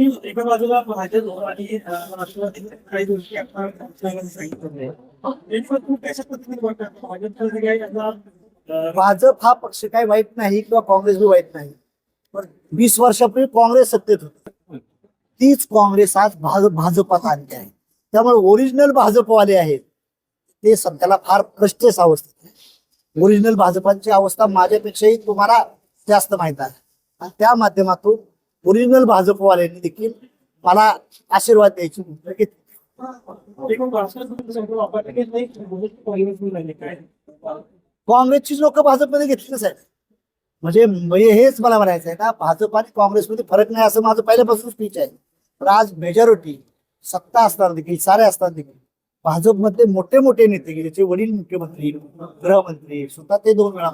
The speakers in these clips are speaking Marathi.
एका बाजूला भाजप आणि राष्ट्रवादी काही गोष्टी आपण सांगितलं हा. पक्ष काही वाईट नाही किंवा काँग्रेस बी वाईट नाही. पण वीस वर्षापूर्वी काँग्रेस सत्तेत होती. तीच काँग्रेस आज भाजप भाजपात आली आहे. त्यामुळे ओरिजिनल भाजपवाले आहेत. ते सध्याला फार प्रश्नेस अवस्थेत आहे ओरिजिनल भाजपांची अवस्था माझ्यापेक्षाही तुम्हाला जास्त माहीत आहे. आणि त्या माध्यमातून ओरिजिनल भाजपवाल्यांनी देखील मला आशीर्वाद द्यायची भूमिका घेतली. की काँग्रेस काँग्रेसची लोक भाजपमध्ये घेतली साहेब? म्हणजे म्हणजे हेच मला म्हणायचं आहे ना भाजप आणि काँग्रेसमध्ये फरक नाही असं माझं पहिल्यापासून स्पीच आहे. पण आज मेजॉरिटी सत्ता असणार देखील सारे असणार देखील. भाजपमध्ये मोठे मोठे नेते की ज्याचे वडील मुख्यमंत्री गृहमंत्री स्वतः ते दोन वेळा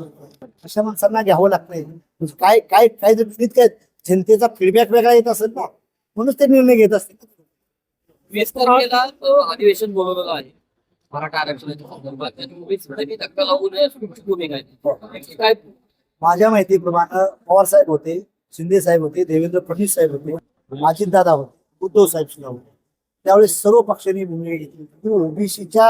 अशा माणसांना घ्यावं लागतंय. म्हणजे काय काय काय जर काय जनतेचा फीडबॅक वेगळा येत असेल ना म्हणूनच ते निर्णय घेत असतील. वीस तारखेला तो अधिवेशन बोलवलेलं आहे. मराठा आरक्षणाच्या संदर्भात. त्याची वीस टक्के धक्का लागू नये अशी तुमची भूमिका आहे नेमकी काय माझ्या माहितीप्रमाणे पवार साहेब होते शिंदे साहेब होते देवेंद्र फडणवीस साहेब होते अजितदादा होते उद्धव साहेब सुद्धा होते. त्यावेळेस सर्व पक्षांनी भूमिका घेतली ओबीसीच्या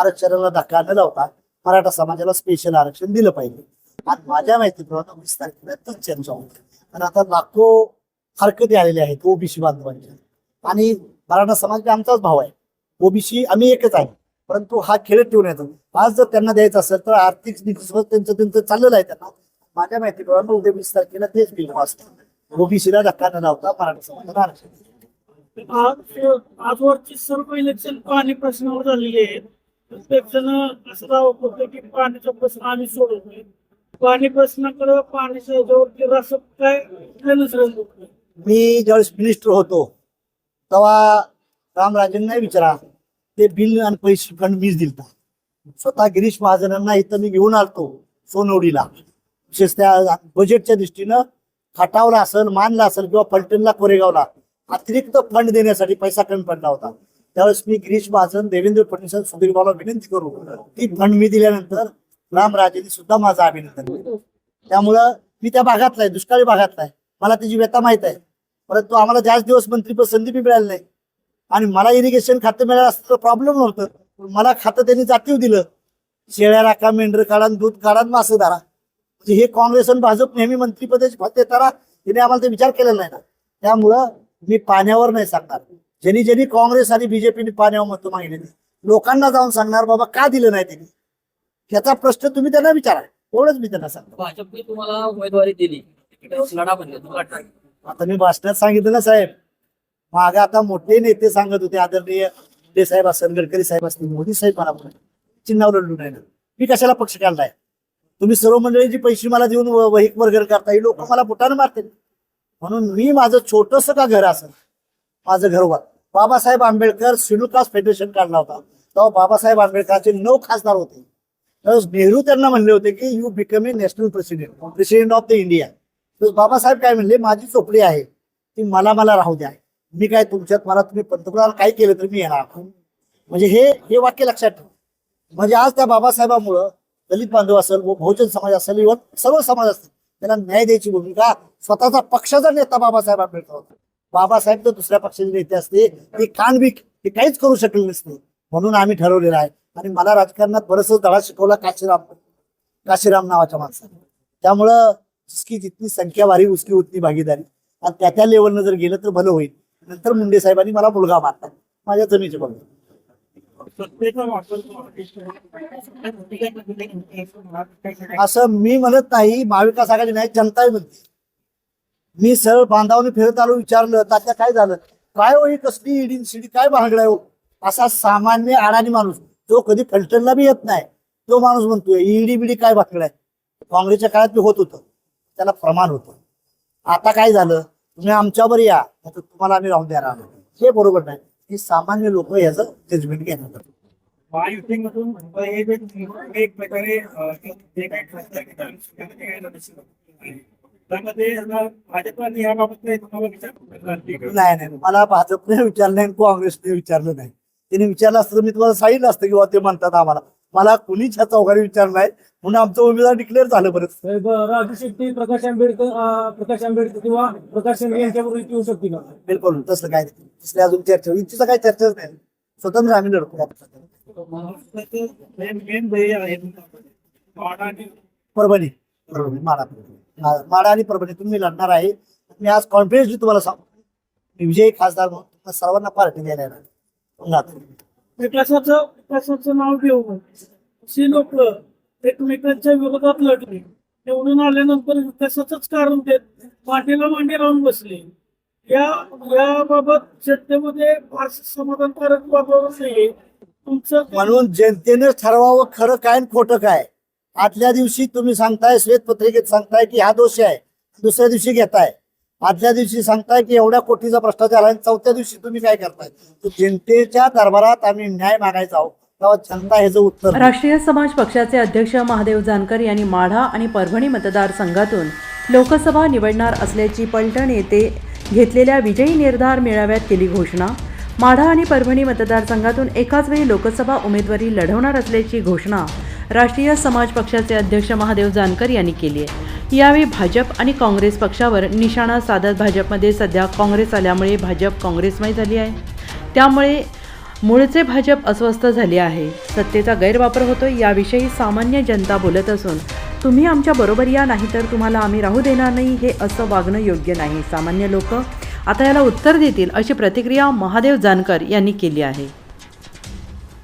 आरक्षणाला धक्का न लावता मराठा समाजाला स्पेशल आरक्षण दिलं पाहिजे. आज माझ्या माहितीप्रमाणे वीस तारखेला चर्चा होती आणि आता लाखो हरकती आलेल्या आहेत ओबीसी बांधवांच्या. आणि मराठा समाज आमचाच भाव आहे. ओबीसी आम्ही एकच आहे. परंतु हा खेळ ठेवण्याचा आज जर त्यांना द्यायचं असेल तर आर्थिक त्यांचं त्यांचं चाललेलं आहे त्यांना. माझ्या माहितीप्रमाणे उद्या वीस तारखेला तेच बिल वाचतो ओबीसीला धक्का न लावता मराठा समाजाला आरक्षण आजवरची सर्व इलेक्शन पाणी प्रश्नावर झालेली आहेत. प्रत्येक जण असं दावा करतो की पाण्याचा प्रश्न आम्ही सोडवतोय. पाणी प्रश्नाकडे काय? मी ज्यावेळेस मिनिस्टर होतो तेव्हा रामराजेंना विचारा ते बिल आणि पैसे फंड मीच दिलता. स्वतः गिरीश महाजनांना इथं मी घेऊन आलतो सोनवडीला. विशेषतः बजेटच्या दृष्टीनं खाटावला असेल मानला असेल किंवा फलटणला कोरेगावला अतिरिक्त फंड देण्यासाठी पैसा कमी पडला होता. त्यावेळेस मी गिरीश महाजन देवेंद्र फडणवीस आणि सुधीर भाऊला विनंती करू ती फंड मी दिल्यानंतर रामराजेने सुद्धा माझं अभिनंदन केलं. त्यामुळं मी त्या भागातला आहे दुष्काळी भागातला आहे. मला त्याची व्यथा माहीत आहे. परंतु आम्हाला जास्त दिवस मंत्रीपद संधी बी मिळाली नाही आणि मला इरिगेशन खातं मिळालं असतं प्रॉब्लेम नव्हतं. पण मला खातं त्यांनी जातीव दिलं. शेळ्या राखा मेंढर काढा दूध काढा आणि मासे धरा. म्हणजे हे काँग्रेस आणि भाजप नेहमी मंत्रीपदाची फक्त देताना तिने आम्हाला ते विचार केलेला नाही ना. त्यामुळं मी पाण्यावर नाही सांगणार. ज्यांनी ज्यांनी काँग्रेस आणि बीजेपीने पाण्यावर मतं मागितले लोकांना जाऊन सांगणार बाबा का दिलं नाही त्यांनी? याचा प्रश्न तुम्ही त्यांना विचारा. एवढंच मी त्यांना सांगतो. भाजपने तुम्हाला उमेदवारी दिली. लढा आता मी भाषणात सांगितलं ना साहेब. मागे आता मोठे नेते सांगत होते आदरणीय शिंदे साहेब असेल गडकरी साहेब असतील मोदी साहेब मला चिन्हावर लढून ना. मी कशाला पक्ष काढलाय? तुम्ही सर्व मंडळीची पैसे मला देऊन वहीक वर्गर करता ही लोक मला बुटानं मारतील. म्हणून मी माझं छोटस का घर असेल माझं घर वा Babasaheb Ambedkar schedule caste federation काढला होता. तेव्हा बाबासाहेब आंबेडकरचे नऊ खासदार होते. नेहरू त्यांना म्हणले होते की you become a national president president of the India तर बाबासाहेब काय म्हणले माझी चोपडी आहे ती मला मला राहू द्या. मी काय तुमच्यात मला तुम्ही पंतप्रधान काय केलं तर मी येणार. म्हणजे हे हे वाक्य लक्षात ठेवा. म्हणजे आज त्या बाबासाहेबामुळं दलित बांधव असेल व बहुजन समाज असेल इव्हन सर्व समाज असतील त्यांना न्याय द्यायची भूमिका स्वतःचा पक्षाचा नेता बाबासाहेब आंबेडकर होता. बाबासाहेब तर दुसऱ्या पक्षाचे नेते असते ते कानविक हे काहीच करू शकले नसते. म्हणून आम्ही ठरवलेलं आहे आणि मला राजकारणात बरंच धडा शिकवला काशीराम काशीराम नावाच्या माणसाने. त्यामुळं जिसकी जितनी संख्या वारी उसकी उतनी भागीदारी. आणि त्या त्या लेवलनं जर गेलं तर भलं होईल. नंतर मुंडे साहेबांनी मला मुलगा मारला. माझ्या जमिनीचे बघ. असं मी म्हणत नाही महाविकास आघाडी नाही जनता म्हणते. मी सरळ बांधावने फिरत आलो विचारलं तात्या काय झालं? काय हो ही कसली इडी शिडी? काय भांगडाय हो? असा सामान्य अडाणी माणूस. जो कधी फलटणला बी येत नाही. तो माणूस म्हणतोय ईडी बिडी काय भाकडाय काँग्रेसच्या काळात बी होत होतं. त्याला प्रमाण होतं. आता काय झालं? तुम्ही आमच्यावर या तुम्हाला आम्ही राहून द्या राहणार हे बरोबर नाही. हे सामान्य लोक याचं जजमेंट घेणार महायुतीमधून हे एक प्रकारे. नाही नाही. मला भाजपने विचारलं नाही काँग्रेसने विचारलं नाही. त्यांनी विचारलं असतं तर मी तुम्हाला सांगितलं असतं किंवा ते म्हणतात आम्हाला. मला कुणीच ह्या चौघांनी विचार नाही. म्हणून आमचं उमेदवार डिक्लेअर झालं बरं राजू शेट्टी प्रकाश आंबेडकर अं, प्रकाश आंबेडकर किंवा प्रकाश आंबेडकर यांच्याबरोबर येऊ शकते का? बिलकुल तसं काय नाही. अजून चर्चा इच्छेचं काही चर्चाच नाही. स्वतंत्र आम्ही लढतो. आहे परभणी. परभणी माडा मा- माडा आणि परभणी तुम्ही लढणार आहे. मी आज कॉन्फिडन्सली तुम्हाला सांगतो. मी विजयी खासदार म्हणून सर्वांना पार्टी द्यायला येणार. पुन्हा. विकासाचं विकासाचं नाव घेऊन अशी लोक एकमेकांच्या विरोधात लढली. निवडून आल्यानंतर विकासाचंच कारण देत मांडीला मांडी लावून बसले. या याबाबत जनतेमध्ये फारसं समाधानकारक वातावरण नाही तुमचं म्हणून जनतेने ठरवावं खरं काय आणि खोटं काय. आदल्या दिवशी तुम्ही सांगताय श्वेतपत्रिकेत सांगताय की हा दोष आहे. दुसऱ्या दिवशी घेताय. आदल्या दिवशी सांगताय की एवढ्या कोटीचा भ्रष्टाचार आहे चौथ्या दिवशी तुम्ही काय करताय? जनतेच्या दरबारात आम्ही न्याय मागायचा आहोत. उत्तर राष्ट्रीय समाज पक्षाचे अध्यक्ष महादेव जानकर यांनी माढा आणि परभणी मतदारसंघातून लोकसभा निवडणार असल्याची पलटण येथे घेतलेल्या विजयी निर्धार मेळाव्यात केली घोषणा. माढा आणि परभणी मतदारसंघातून एकाच वेळी लोकसभा उमेदवारी लढवणार असल्याची घोषणा राष्ट्रीय समाज पक्षाचे अध्यक्ष महादेव जानकर यांनी केली आहे. यावेळी भाजप आणि काँग्रेस पक्षावर निशाणा साधत भाजपमध्ये सध्या काँग्रेस आल्यामुळे भाजप काँग्रेसमय झाली आहे. त्यामुळे मूळचे भाजप अस्वस्थ झाले आहे. सत्तेचा गैरवापर होतो याविषयी सामान्य जनता बोलत असून तुम्ही आमच्या बरोबर या नाही तर तुम्हाला आम्ही राहू देणार नाही हे असं वागणं योग्य नाही. सामान्य लोक आता याला उत्तर देतील अशी प्रतिक्रिया महादेव जानकर यांनी केली आहे.